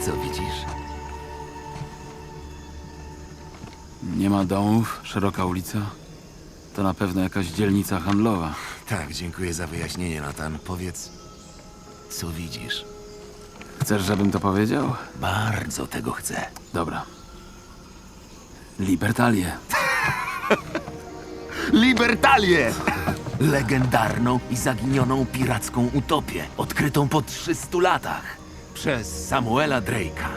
Co widzisz? Nie ma domów, szeroka ulica. To na pewno jakaś dzielnica handlowa. Tak, dziękuję za wyjaśnienie, Natan. Powiedz, co widzisz? Chcesz, żebym to powiedział? Bardzo tego chcę. Dobra. Libertalię. Libertalię! Legendarną i zaginioną piracką utopię, odkrytą po 300 latach przez Samuela Drake'a.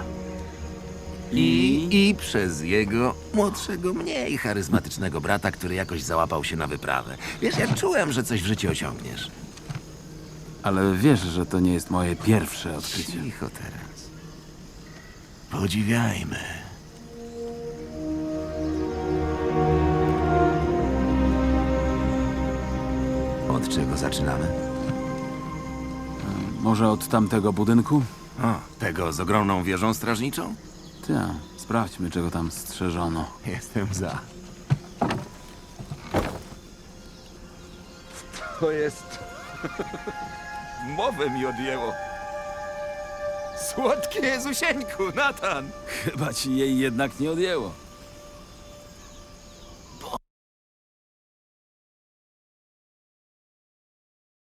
I, I przez jego młodszego, mniej charyzmatycznego brata, który jakoś załapał się na wyprawę. Wiesz, ja czułem, że coś w życiu osiągniesz. Ale wiesz, że to nie jest moje pierwsze odkrycie. Cicho teraz. Podziwiajmy. Od czego zaczynamy? Może od tamtego budynku? O, tego z ogromną wieżą strażniczą? Tak, sprawdźmy, czego tam strzeżono. Jestem za. To jest... Mowę mi odjęło. Słodkie Jezusieńku, Natan! Chyba ci jej jednak nie odjęło.